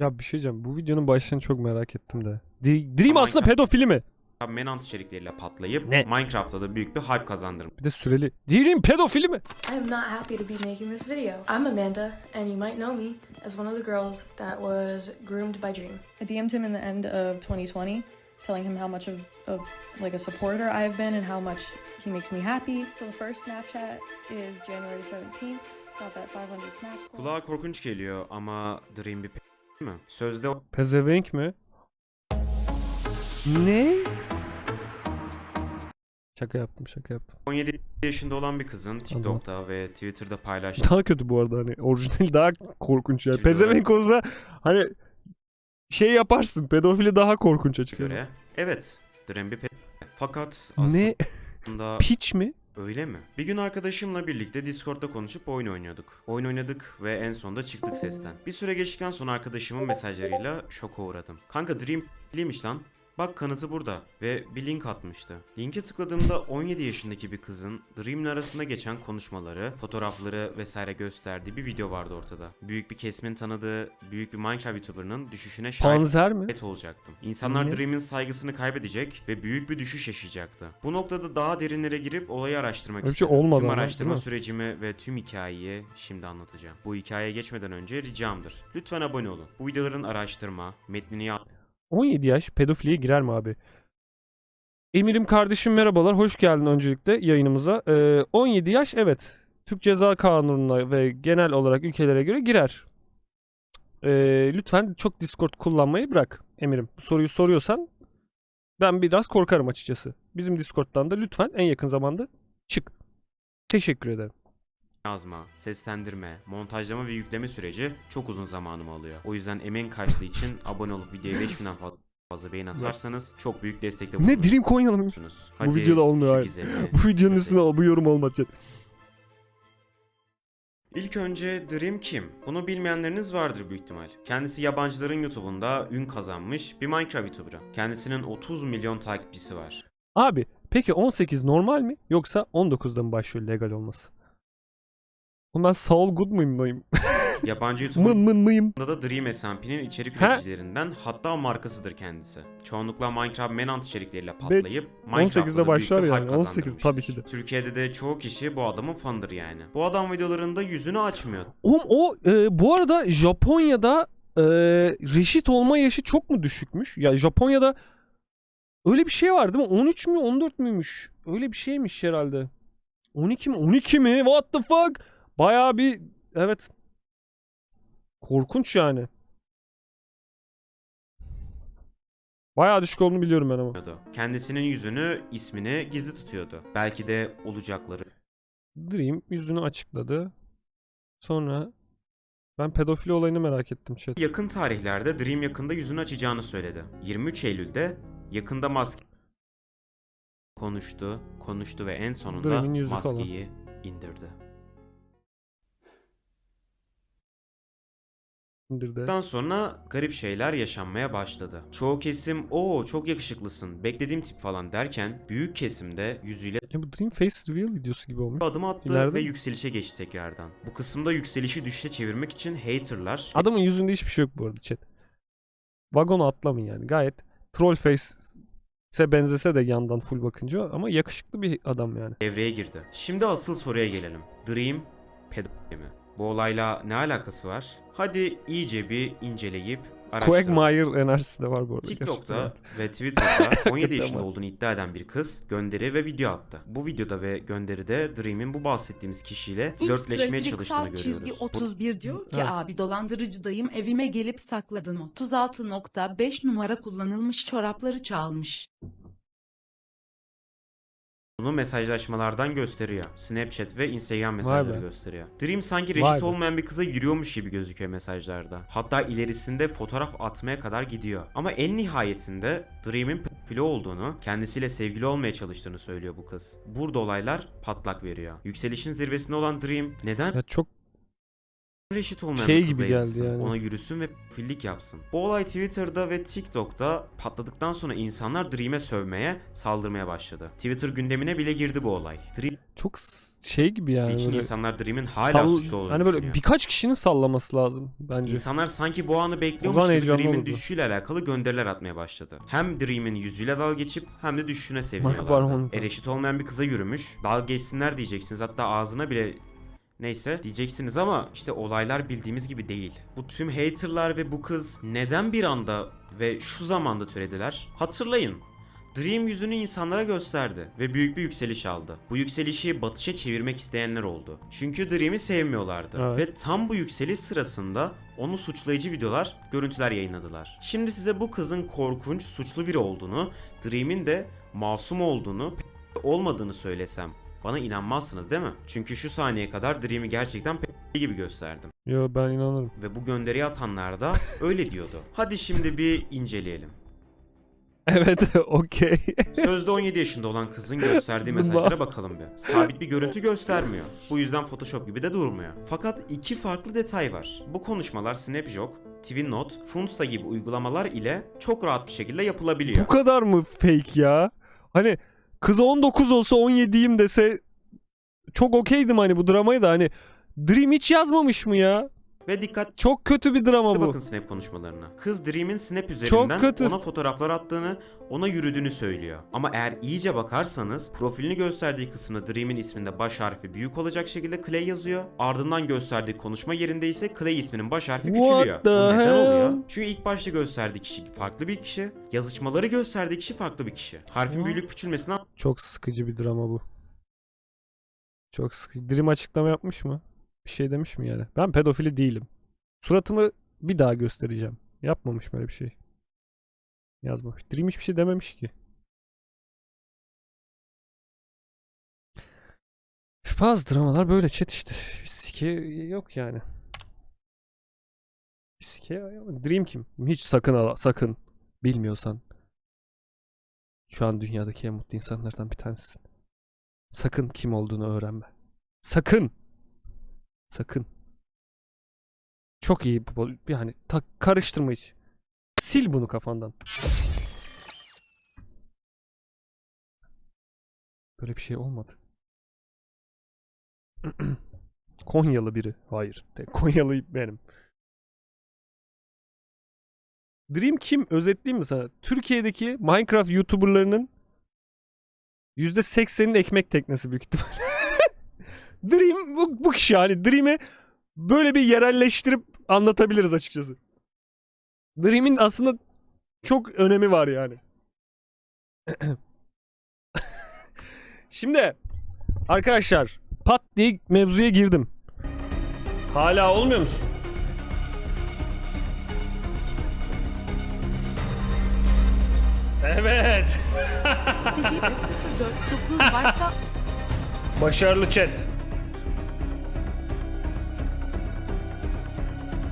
Ya bir şey diyeceğim. Bu videonun başlığını çok merak ettim de. D- Dream aslında Minecraft- pedofili mi? Manhunt içerikleriyle patlayıp Ne? Minecraft'ta da büyük bir hype kazandırmış. Bir de süreli. Dream pedofili mi? I am not happy to be making this video. I'm Amanda, and you might know me as one of the girls that was groomed by Dream. I DM'd him in the end of 2020, telling him how much of, of like a supporter I have been and how much he makes me happy. So the first Snapchat is January 17th. Got that 500 snaps. Kulağa korkunç geliyor ama Dream bir pe- mi? Sözde Pezevenk mi? Ne? Şaka yaptım şaka yaptım. 17 yaşında olan bir kızın TikTok'ta ve Twitter'da paylaştığı Daha kötü bu arada hani orijinali daha korkunç ya. Çünkü Pezevenk olsa hani şey yaparsın pedofili daha korkunç açıkçası. göre evet Dream bir pe- Fakat Ne? aslında Piç mi? Öyle mi? Bir gün arkadaşımla birlikte Discord'da konuşup oyun oynuyorduk. Oyun oynadık ve en sonunda çıktık sesten. Bir süre geçtikten sonra arkadaşımın mesajlarıyla şoka uğradım. Kanka Dream liymiş lan. Bak kanıtı burada ve bir link atmıştı. Linke tıkladığımda 17 yaşındaki bir kızın Dream'le arasında geçen konuşmaları, fotoğrafları vesaire gösterdiği bir video vardı ortada. Büyük bir kesimin tanıdığı büyük bir Minecraft YouTuber'ının düşüşüne şahit Panzer mi? olacaktım. İnsanlar Niye? Dream'in saygısını kaybedecek ve büyük bir düşüş yaşayacaktı. Bu noktada daha derinlere girip olayı araştırmak Öyle bir şey istedim. olmadı tüm ama, araştırma değil mi? sürecimi ve tüm hikayeyi şimdi anlatacağım. Bu hikayeye geçmeden önce ricamdır. Lütfen abone olun. Bu videoların araştırma, metnini 17 yaş pedofiliye girer mi abi? Emir'im kardeşim merhabalar. Hoş geldin öncelikle yayınımıza. Ee, 17 yaş evet. Türk Ceza Kanunu'na ve genel olarak ülkelere göre girer. Ee, lütfen çok Discord kullanmayı bırak Emir'im. Soruyu soruyorsan ben biraz korkarım açıkçası. Bizim Discord'dan da lütfen en yakın zamanda çık. Teşekkür ederim. Yazma, seslendirme, montajlama ve yükleme süreci çok uzun zamanımı alıyor. O yüzden emeğin kaçtığı için abone olup videoya 5000'den fazla fazla beğeni atarsanız çok büyük destekte Ne bulunursunuz. dilim Konyalı mı? Hadi videoda olmuyor, Bu videonun üstüne bu yorum olmaz. İlk önce Dream kim? Bunu bilmeyenleriniz vardır büyük ihtimal. Kendisi yabancıların YouTube'unda ün kazanmış bir Minecraft YouTuber'ı. Kendisinin 30 milyon takipçisi var. Abi peki 18 normal mi yoksa 19'da mı başlıyor legal olması? Oğlum ben Saul Goodman mıyım? Yabancı mın YouTube'da mın mıyım? da Dream SMP'nin içerik Ha? üreticilerinden hatta markasıdır kendisi. Çoğunlukla Minecraft Manhunt içerikleriyle patlayıp 18'de Minecraft'ta da büyük başlar bir yani. hype 18 tabii ki de. Türkiye'de de çoğu kişi bu adamın fanıdır yani. Bu adam videolarında yüzünü açmıyor. Oğlum o e, bu arada Japonya'da e, reşit olma yaşı çok mu düşükmüş? Ya Japonya'da öyle bir şey var değil mi? 13 mü 14 müymüş? Öyle bir şeymiş herhalde. 12 mi? 12 mi? What the fuck? Bayağı bir evet. Korkunç yani. Bayağı düşük olduğunu biliyorum ben ama. Kendisinin yüzünü, ismini gizli tutuyordu. Belki de olacakları Dream yüzünü açıkladı. Sonra ben pedofili olayını merak ettim chat. Yakın tarihlerde Dream yakında yüzünü açacağını söyledi. 23 Eylül'de yakında maske konuştu, konuştu ve en sonunda yüzü falan. maskeyi indirdi. Daha sonra garip şeyler yaşanmaya başladı. Çoğu kesim "Oo çok yakışıklısın, beklediğim tip" falan derken büyük kesimde yüzüyle Ya bu Dream Face Reveal videosu gibi olmuş. adım attı İleride ve yükselişe geçti tekrardan. Bu kısımda yükselişi düşüşe çevirmek için haterlar Adamın yüzünde hiçbir şey yok bu arada chat. Vagonu atlamayın yani. Gayet troll face'e benzese de yandan full bakınca ama yakışıklı bir adam yani. devreye girdi. Şimdi asıl soruya gelelim. Dream pedofili mi? Bu olayla ne alakası var? Hadi iyice bir inceleyip araştıralım. Quagmire enerjisi de var bu arada. TikTok'ta gerçekten. ve Twitter'da 17 yaşında olduğunu iddia eden bir kız gönderi ve video attı. Bu videoda ve gönderide Dream'in bu bahsettiğimiz kişiyle flörtleşmeye çalıştığını sağ çizgi görüyoruz. 31 diyor ki abi dolandırıcıdayım evime gelip sakladın 36.5 numara kullanılmış çorapları çalmış. Bunu mesajlaşmalardan gösteriyor. Snapchat ve Instagram mesajları gösteriyor. Dream sanki reşit olmayan bir kıza yürüyormuş gibi gözüküyor mesajlarda. Hatta ilerisinde fotoğraf atmaya kadar gidiyor. Ama en nihayetinde Dream'in pedofili olduğunu, kendisiyle sevgili olmaya çalıştığını söylüyor bu kız. Burada olaylar patlak veriyor. Yükselişin zirvesinde olan Dream neden Ya çok reşit olmayan Şey bir kıza gibi geldi yani. ona yürüsün ve fillik yapsın. Bu olay Twitter'da ve TikTok'ta patladıktan sonra insanlar Dream'e sövmeye, saldırmaya başladı. Twitter gündemine bile girdi bu olay. Dream Çok şey gibi yani. için böyle insanlar Dream'in hala sall- suçlu olduğunu Hani böyle düşünüyor. birkaç kişinin sallaması lazım bence. İnsanlar sanki bu anı bekliyormuş gibi Dream'in düşüşüyle alakalı gönderiler atmaya başladı. Hem Dream'in yüzüyle dalga geçip hem de düşüşüne. Barhon. E reşit olmayan bir kıza yürümüş. Dalga geçsinler diyeceksiniz. Hatta ağzına bile Neyse diyeceksiniz ama işte olaylar bildiğimiz gibi değil. Bu tüm haterlar ve bu kız neden bir anda ve şu zamanda türediler? Hatırlayın. Dream yüzünü insanlara gösterdi ve büyük bir yükseliş aldı. Bu yükselişi batışa çevirmek isteyenler oldu. Çünkü Dream'i sevmiyorlardı. Evet. Ve tam bu yükseliş sırasında onu suçlayıcı videolar, görüntüler yayınladılar. Şimdi size bu kızın korkunç, suçlu biri olduğunu, Dream'in de masum olduğunu, olmadığını söylesem bana inanmazsınız değil mi? Çünkü şu saniye kadar Dream'i gerçekten gibi gösterdim. Yo ben inanırım. Ve bu gönderiyi atanlar da öyle diyordu. Hadi şimdi bir inceleyelim. Evet okey. Sözde 17 yaşında olan kızın gösterdiği mesajlara bakalım bir. Sabit bir görüntü göstermiyor. Bu yüzden Photoshop gibi de durmuyor. Fakat iki farklı detay var. Bu konuşmalar Snapjot, Twinnote, Funsta gibi uygulamalar ile çok rahat bir şekilde yapılabiliyor. Bu kadar mı fake ya? Hani kız 19 olsa 17'yim dese çok okeydim hani bu dramayı da hani Dream hiç yazmamış mı ya? Ve dikkat Çok kötü bir drama bu. bakın Snap konuşmalarına. Kız Dream'in Snap üzerinden kötü. ona fotoğraflar attığını, ona yürüdüğünü söylüyor. Ama eğer iyice bakarsanız profilini gösterdiği kısmında Dream'in isminde baş harfi büyük olacak şekilde Clay yazıyor. Ardından gösterdiği konuşma yerinde ise Clay isminin baş harfi What küçülüyor. the Bu neden hell? oluyor? Çünkü ilk başta gösterdiği kişi farklı bir kişi, yazışmaları gösterdiği kişi farklı bir kişi. Harfin What? büyülük küçülmesini Çok sıkıcı bir drama bu. Çok sıkıcı. Dream açıklama yapmış mı? Bir şey demiş mi yani? Ben pedofili değilim. Suratımı bir daha göstereceğim. Yapmamış böyle bir şey. Yazmamış. Dream hiçbir şey dememiş ki. Bazı dramalar böyle chat işte. Sike yok yani. Sike. Dream kim? Hiç sakın ala, sakın. Bilmiyorsan. Şu an dünyadaki en mutlu insanlardan bir tanesin. Sakın kim olduğunu öğrenme. Sakın. Sakın. Çok iyi bu yani ta, karıştırma hiç. Sil bunu kafandan. Böyle bir şey olmadı. Konyalı biri. Hayır. Konyalı benim. Dream kim? Özetleyeyim mi sana? Türkiye'deki Minecraft YouTuber'larının %80'inin ekmek teknesi büyük ihtimalle. Dream bu, bu kişi yani Dream'i böyle bir yerelleştirip anlatabiliriz açıkçası. Dream'in aslında çok önemi var yani. Şimdi arkadaşlar pat diye mevzuya girdim. Hala olmuyor musun? Evet. Secide 049 varsa Başarılı chat.